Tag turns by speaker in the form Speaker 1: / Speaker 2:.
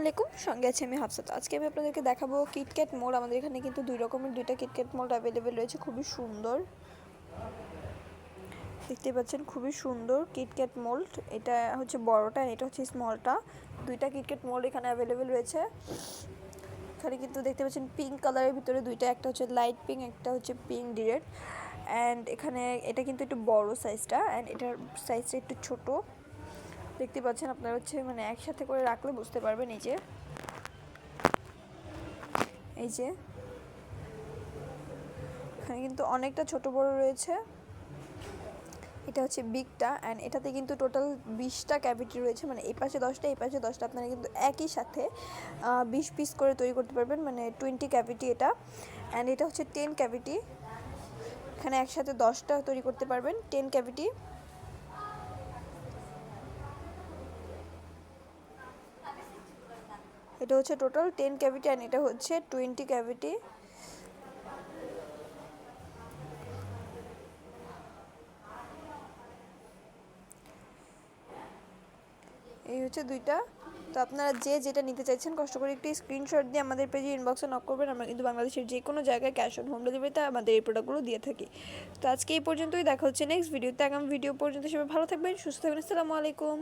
Speaker 1: আলাইকুম, সঙ্গে আছি আমি হাফসাত। আজকে আমি আপনাদেরকে দেখাবো কিটক্যাট মোড় আমাদের এখানে কিন্তু দুই রকমের, দুইটা কিটক্যাট মোড় অ্যাভেলেবেল রয়েছে, খুবই সুন্দর। দেখতে পাচ্ছেন, খুবই সুন্দর কিটক্যাট মোল্ড এটা হচ্ছে বড়টা এটা হচ্ছে স্মলটা দুইটা কিটক্যাট মোল্ড এখানে অ্যাভেলেবেল রয়েছে। এখানে কিন্তু দেখতে পাচ্ছেন পিঙ্ক কালারের ভিতরে দুইটা, একটা হচ্ছে লাইট পিঙ্ক একটা হচ্ছে পিঙ্ক ডিরেক্ট অ্যান্ড এখানে, এটা কিন্তু একটু বড় সাইজটা অ্যান্ড এটার সাইজটা একটু ছোট। দেখতে পাচ্ছেন আপনারা হচ্ছে মানে একসাথে করে রাখলে বুঝতে পারবেন, এই যে। এই যে। এখানে কিন্তু অনেকটা ছোট বড় রয়েছে। এটা হচ্ছে বিগটা অ্যান্ড এটাতে কিন্তু টোটাল বিশটা ক্যাভিটি রয়েছে মানে এই পাশে দশটা, এই পাশে দশটা, আপনারা কিন্তু একই সাথে বিশ পিস করে তৈরি করতে পারবেন মানে টোয়েন্টি ক্যাভিটি এটা। অ্যান্ড এটা হচ্ছে টেন ক্যাভিটি এখানে একসাথে দশটা তৈরি করতে পারবেন টেন ক্যাভিটি এটা হচ্ছে টোটাল টেন ক্যাভিটি অ্যান্ড এটা হচ্ছে টোয়েন্টি ক্যাভিটি। এই হচ্ছে দুইটা। তো আপনারা যে যেটা নিতে চাইছেন, কষ্ট করে একটি স্ক্রিনশট দিয়ে আমাদের পেজে ইনবক্সে নক করবেন। আমরা কিন্তু বাংলাদেশের যে কোনো জায়গায় ক্যাশ অন হোম ডেলিভারিতে আমাদের এই প্রোডাক্টগুলো দিয়ে থাকি। তো আজকে এই পর্যন্তই, দেখা হচ্ছে নেক্সট ভিডিওতে আগামী ভিডিও পর্যন্ত সবাই ভালো থাকবেন, সুস্থ থাকবেন। আসসালামু আলাইকুম।